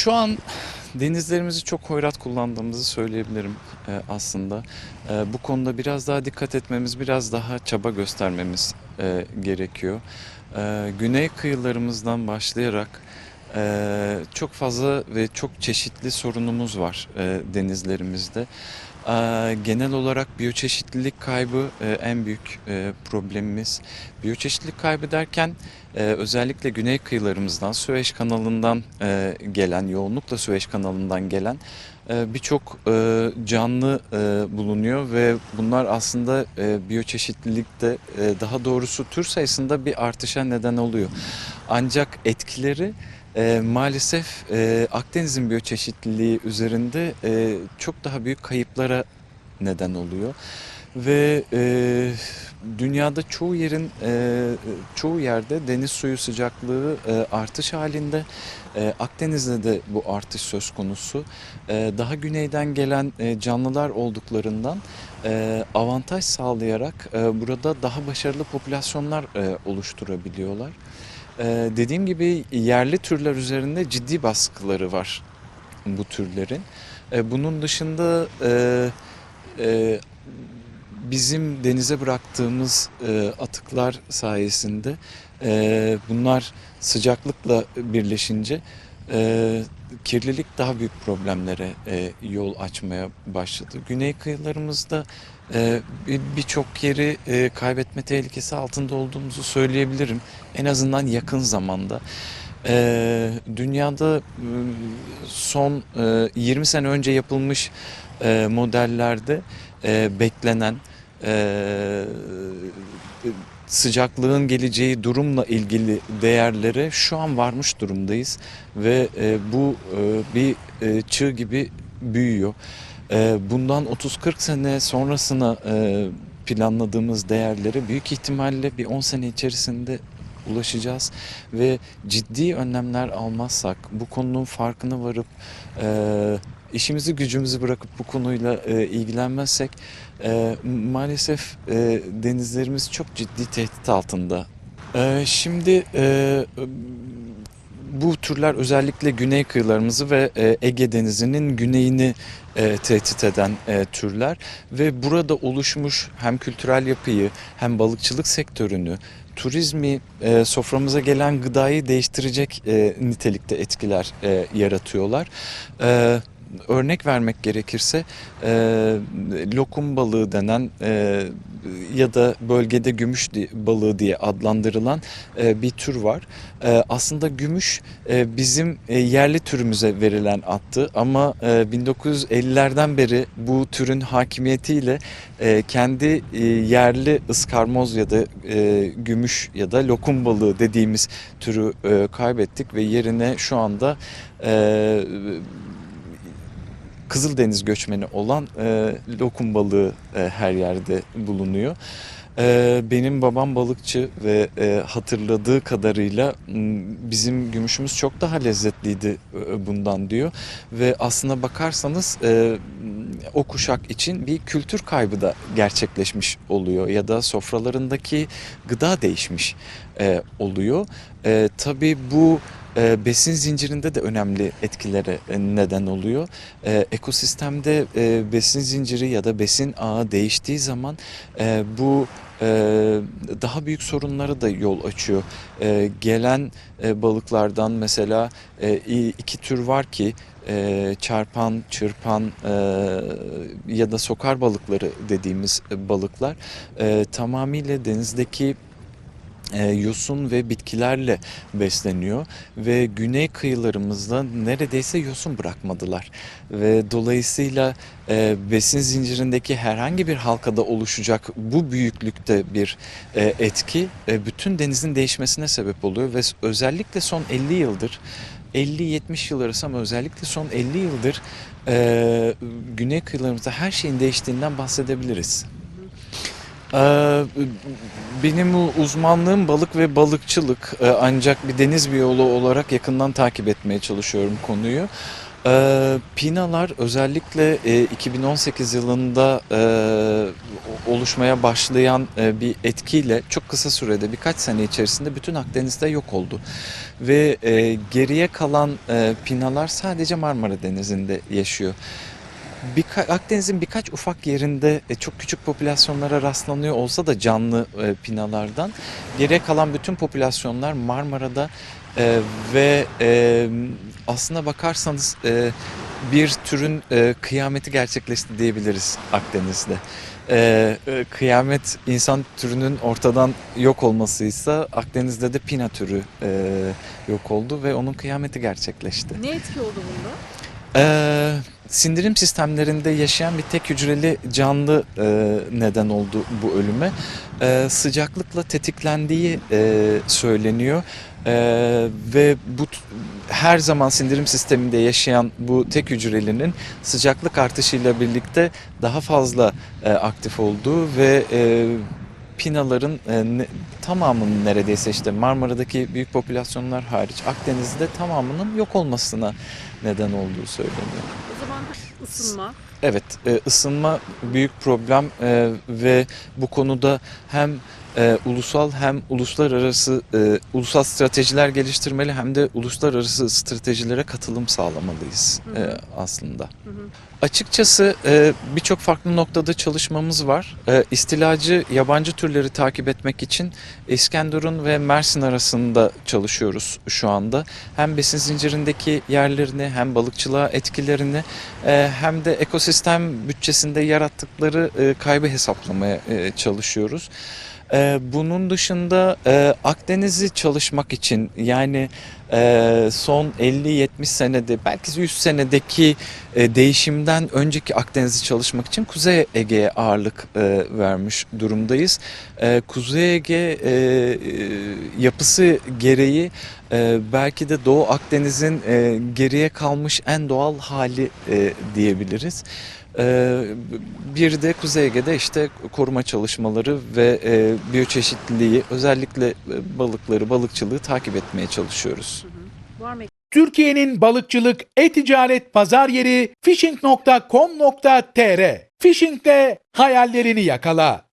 Şu an denizlerimizi çok hoyrat kullandığımızı söyleyebilirim e, aslında. E, Bu konuda biraz daha dikkat etmemiz, biraz daha çaba göstermemiz e, gerekiyor. E, Güney kıyılarımızdan başlayarak e, çok fazla ve çok çeşitli sorunumuz var e, denizlerimizde. E, Genel olarak biyoçeşitlilik kaybı e, en büyük e, problemimiz. Biyoçeşitlilik kaybı derken ee, özellikle güney kıyılarımızdan, Süveyş kanalından e, gelen, yoğunlukla Süveyş kanalından gelen e, birçok e, canlı e, bulunuyor ve bunlar aslında e, biyoçeşitlilikte e, daha doğrusu tür sayısında bir artışa neden oluyor. Ancak etkileri e, maalesef e, Akdeniz'in biyoçeşitliliği üzerinde e, çok daha büyük kayıplara neden oluyor ve e, dünyada çoğu yerin e, çoğu yerde deniz suyu sıcaklığı e, artış halinde. E, Akdeniz'de de bu artış söz konusu. E, daha güneyden gelen e, canlılar olduklarından e, avantaj sağlayarak e, burada daha başarılı popülasyonlar e, oluşturabiliyorlar. E, dediğim gibi yerli türler üzerinde ciddi baskıları var bu türlerin. E, bunun dışında e, e, bizim denize bıraktığımız e, atıklar sayesinde bunlar sıcaklıkla birleşince e, kirlilik daha büyük problemlere e, yol açmaya başladı. Güney kıyılarımızda e, bir- birçok yeri e, kaybetme tehlikesi altında olduğumuzu söyleyebilirim. En azından yakın zamanda. E, dünyada e, son e, 20 sene önce yapılmış e, modellerde e, beklenen e, sıcaklığın geleceği durumla ilgili değerlere şu an varmış durumdayız ve e, bu e, bir e, çığ gibi büyüyor. E, bundan 30-40 sene sonrasına e, planladığımız değerlere büyük ihtimalle bir 10 sene içerisinde ulaşacağız ve ciddi önlemler almazsak, bu konunun farkına varıp e, işimizi gücümüzü bırakıp bu konuyla e, ilgilenmezsek e, maalesef e, denizlerimiz çok ciddi tehdit altında. E, şimdi e, bu türler özellikle güney kıyılarımızı ve e, Ege Denizi'nin güneyini e, tehdit eden e, türler ve burada oluşmuş hem kültürel yapıyı hem balıkçılık sektörünü turizmi e, soframıza gelen gıdayı değiştirecek e, nitelikte etkiler e, yaratıyorlar. E, örnek vermek gerekirse e, lokum balığı denen e, ya da bölgede gümüş balığı diye adlandırılan e, bir tür var. E, aslında gümüş e, bizim e, yerli türümüze verilen attı ama e, 1950'lerden beri bu türün hakimiyetiyle e, kendi e, yerli ıskarmoz ya da e, gümüş ya da lokum balığı dediğimiz türü e, kaybettik ve yerine şu anda e, Kızıldeniz göçmeni olan e, lokum balığı e, her yerde bulunuyor. E, benim babam balıkçı ve e, hatırladığı kadarıyla bizim gümüşümüz çok daha lezzetliydi e, bundan diyor. Ve aslına bakarsanız e, o kuşak için bir kültür kaybı da gerçekleşmiş oluyor ya da sofralarındaki gıda değişmiş e, oluyor. E, tabii bu e, besin zincirinde de önemli etkilere e, neden oluyor. E, ekosistemde e, besin zinciri ya da besin ağı değiştiği zaman e, bu e, daha büyük sorunlara da yol açıyor. E, gelen e, balıklardan mesela e, iki tür var ki e, çarpan, çırpan e, ya da sokar balıkları dediğimiz e, balıklar e, tamamıyla denizdeki e, yosun ve bitkilerle besleniyor ve güney kıyılarımızda neredeyse yosun bırakmadılar ve dolayısıyla e, besin zincirindeki herhangi bir halkada oluşacak bu büyüklükte bir e, etki e, bütün denizin değişmesine sebep oluyor ve özellikle son 50 yıldır 50-70 yıl arası ama özellikle son 50 yıldır e, güney kıyılarımızda her şeyin değiştiğinden bahsedebiliriz. Ee, Benim uzmanlığım balık ve balıkçılık Ee, ancak bir deniz biyoloğu olarak yakından takip etmeye çalışıyorum konuyu. Ee, Pinalar özellikle e, 2018 yılında e, oluşmaya başlayan e, bir etkiyle çok kısa sürede birkaç sene içerisinde bütün Akdeniz'de yok oldu. Ve e, geriye kalan e, pinalar sadece Marmara Denizi'nde yaşıyor. Birka- Akdeniz'in birkaç ufak yerinde e, çok küçük popülasyonlara rastlanıyor olsa da canlı e, pinalardan geriye kalan bütün popülasyonlar Marmara'da e, ve e, aslına bakarsanız e, bir türün e, kıyameti gerçekleşti diyebiliriz Akdeniz'de. E, e, kıyamet insan türünün ortadan yok olmasıysa Akdeniz'de de pina türü e, yok oldu ve onun kıyameti gerçekleşti. Ne etki oldu bunda? Ee, sindirim sistemlerinde yaşayan bir tek hücreli canlı e, neden oldu bu ölüme. Ee, sıcaklıkla tetiklendiği e, söyleniyor. Ee, ve bu her zaman sindirim sisteminde yaşayan bu tek hücrelinin sıcaklık artışıyla birlikte daha fazla e, aktif olduğu ve e, pinaların e, ne- tamamının neredeyse işte Marmara'daki büyük popülasyonlar hariç Akdeniz'de tamamının yok olmasına neden olduğu söyleniyor. O zaman ısınma, Evet, e, ısınma büyük problem e, ve bu konuda hem e, ulusal hem uluslararası e, ulusal stratejiler geliştirmeli hem de uluslararası stratejilere katılım sağlamalıyız Hı hı. e, aslında. Hı hı. Açıkçası e, birçok farklı noktada çalışmamız var. E, istilacı yabancı türleri takip etmek için İskenderun ve Mersin arasında çalışıyoruz şu anda. Hem besin zincirindeki yerlerini hem balıkçılığa etkilerini e, hem de ekosistem bütçesinde yarattıkları e, kaybı hesaplamaya e, çalışıyoruz. E, bunun dışında e, Akdeniz'i çalışmak için yani e, son 50-70 senede belki 100 senedeki e, değişimden önceki Akdeniz'i çalışmak için Kuzey Ege'ye ağırlık e, vermiş durumdayız. E, Kuzey Ege e, e, yapısı gereği e, belki de Doğu Akdeniz'in e, geriye kalmış en doğal hali e, diyebiliriz. E, bir de Kuzey Ege'de işte koruma çalışmaları ve e, biyoçeşitliliği özellikle e, balıkları, balıkçılığı takip etmeye çalışıyoruz. Hı hı. Var mı Türkiye'nin balıkçılık, e-ticaret pazar yeri fishing.com.tr Fishing'de hayallerini yakala.